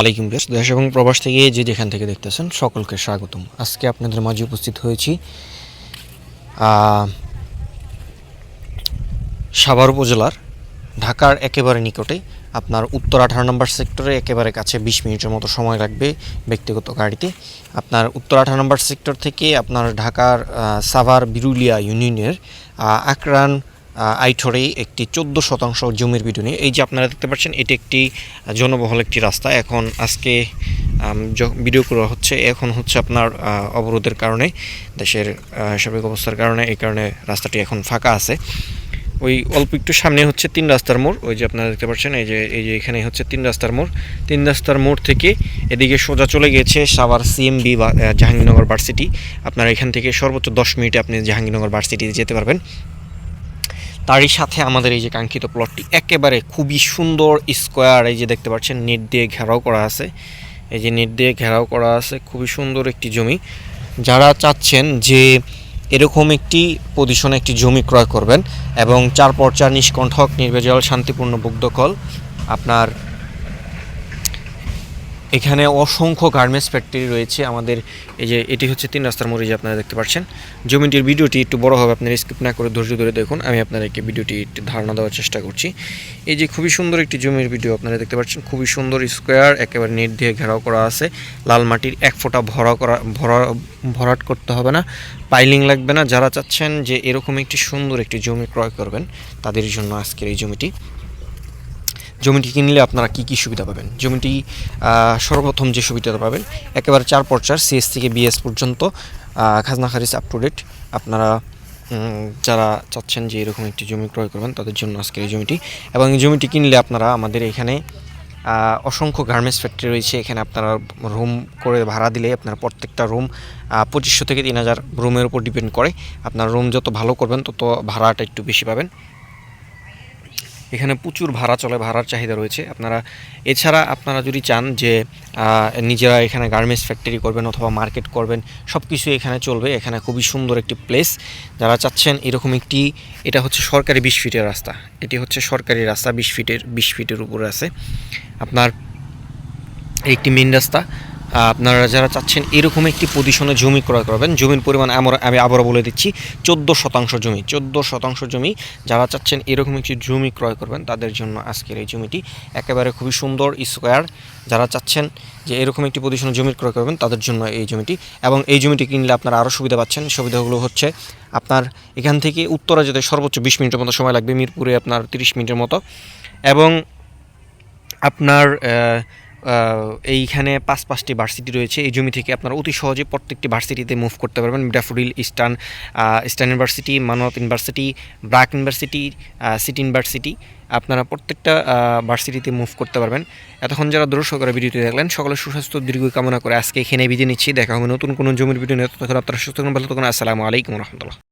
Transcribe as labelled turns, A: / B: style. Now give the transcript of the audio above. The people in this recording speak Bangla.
A: আলাইকুম বেশ দেশ এবং প্রবাস থেকে যে যেখান থেকে দেখতেছেন, সকলকে স্বাগতম। আজকে আপনাদের মাঝে উপস্থিত হয়েছি সাভার উপজেলার, ঢাকার একেবারে নিকটে। আপনার উত্তর আঠারো নম্বর সেক্টরে একেবারে কাছে বিশ মিনিটের মতো সময় লাগবে ব্যক্তিগত গাড়িতে। আপনার উত্তর আঠারো নম্বর সেক্টর থেকে আপনার ঢাকার সাভার বিরুলিয়া ইউনিয়নের আকরান আইঠরে একটি চোদ্দ শতাংশ জমির বিডুনি। এই যে আপনারা দেখতে পাচ্ছেন, এটি একটি জনবহুল একটি রাস্তা। এখন আজকে ভিডিও করা হচ্ছে, এখন হচ্ছে আপনার অবরোধের কারণে, দেশের সার্বিক অবস্থার কারণে, এই কারণে রাস্তাটি এখন ফাঁকা আছে। ওই অল্প একটু সামনে হচ্ছে তিন রাস্তার মোড়। ওই যে আপনারা দেখতে পাচ্ছেন, এই যে এই যে এখানে হচ্ছে তিন রাস্তার মোড়। তিন রাস্তার মোড় থেকে এদিকে সোজা চলে গিয়েছে সাভার সিএমবি বা জাহাঙ্গীরনগর ভার্সিটি। আপনার এখান থেকে সর্বোচ্চ দশ মিনিটে আপনি জাহাঙ্গীরনগর ভার্সিটিতে যেতে পারবেন। তারই সাথে আমাদের এই যে কাঙ্ক্ষিত প্লটটি একেবারে খুবই সুন্দর স্কোয়ার এই যে দেখতে পাচ্ছেন, নেট দিয়ে ঘেরাও করা আছে। এই যে নেট দিয়ে ঘেরাও করা আছে, খুবই সুন্দর একটি জমি। যারা চাচ্ছেন যে এরকম একটি পজিশনে একটি জমি ক্রয় করবেন এবং চার পর চার নিষ্কণ্ঠক নির্বেজল শান্তিপূর্ণ বুগ্ধকল আপনার এখানে অসংখ্য গার্মেন্টস ফ্যাক্টরি রয়েছে। আমাদের এই যে এটি হচ্ছে তিন রাস্তার মোড়ে যে আপনারা দেখতে পাচ্ছেন। জমিটির ভিডিওটি একটু বড় হবে, আপনারা স্কিপ না করে ধৈর্য ধরে দেখুন। আমি আপনাদেরকে ভিডিওটি একটু ধারণা দেওয়ার চেষ্টা করছি। এই যে খুবই সুন্দর একটি জমির ভিডিও আপনারা দেখতে পাচ্ছেন। খুবই সুন্দর স্কোয়ার একেবারে নেট দিয়ে ঘেরাও করা আছে। লাল মাটির এক ফোঁটা ভরা করা, ভরা, ভরাট করতে হবে না। পাইলিং লাগবে না। যারা চাচ্ছেন যে এরকম একটি সুন্দর একটি জমি ক্রয় করবেন, তাদের জন্য আজকের এই জমিটি। জমিটি কিনলে আপনারা কি কি সুবিধা পাবেন? জমিটি সর্বপ্রথম যে সুবিধাটা পাবেন, একেবারে চার পর্চার সিএস থেকে বিএস পর্যন্ত খাজনা খারিজ আপ টু ডেট আপনারা যারা চাচ্ছেন যে এরকম একটি জমি ক্রয় করবেন, তাদের জন্য আজকের এই জমিটি। এবং এই জমিটি কিনলে আপনারা আমাদের এখানে অসংখ্য গার্মেন্টস ফ্যাক্টরি রয়েছে। এখানে আপনারা রুম করে ভাড়া দিলে আপনার প্রত্যেকটা রুম পঁচিশশো থেকে তিন হাজার রুমের উপর ডিপেন্ড করে। আপনার রুম যত ভালো করবেন, তত ভাড়াটা একটু বেশি পাবেন। এখানে প্রচুর ভাড়া চলে, ভাড়ার চাহিদা রয়েছে। আপনারা, এছাড়া আপনারা যদি চান যে নিজেরা এখানে গার্মেন্টস ফ্যাক্টরি করবেন অথবা মার্কেট করবেন সব কিছু এখানে চলবে। এখানে খুবই সুন্দর একটি প্লেস যারা চাচ্ছেন এরকম একটি, এটা হচ্ছে সরকারি বিশ ফিটের রাস্তা। এটি হচ্ছে সরকারি রাস্তা বিশ ফিটের বিশ ফিটের উপরে আছে। আপনার, একটি মেন রাস্তা। আপনারা যারা চাচ্ছেন এরকম একটি পজিশনে জমি ক্রয় করবেন, জমির পরিমাণ আমরা আমি আবারও বলে দিচ্ছি, চোদ্দ শতাংশ জমি, চোদ্দ শতাংশ জমি যারা চাচ্ছেন এরকম একটি জমি ক্রয় করবেন, তাদের জন্য আজকের এই জমিটি একেবারে খুবই সুন্দর স্কোয়ার যারা চাচ্ছেন যে এরকম একটি পজিশনে জমি ক্রয় করবেন, তাদের জন্য এই জমিটি। এবং এই জমিটি কিনলে আপনারা আরও সুবিধা পাচ্ছেন। সুবিধাগুলো হচ্ছে আপনার এখান থেকে উত্তরা যেতে সর্বোচ্চ বিশ মিনিটের মতো সময় লাগবে, মিরপুরে আপনার তিরিশ মিনিটের মতো। এবং আপনার এইখানে পাঁচ পাঁচটি ভার্সিটি রয়েছে। এই জমি থেকে আপনারা অতি সহজে প্রত্যেকটি ভার্সিটিতে মুভ করতে পারবেন। ড্যাফোডিল ইস্টার্ন ইস্টার্ন ইউনিভার্সিটি মানত University BRAC University City University আপনারা প্রত্যেকটা ভার্সিটিতে মুভ করতে পারবেন। এতক্ষণ যারা দর্শক করে ভিডিওটি দেখলেন, সকলের সুস্বাস্থ্য, দীর্ঘ কামনা করে আজকে এখানে বিদায় নিচ্ছি। দেখা হবে নতুন কোনো জমির ভিডিও নিয়ে। তখন আপনারা সুস্থ ভালো থাকুন। আসসালামু আলাইকুম রহমতুল্লাহ।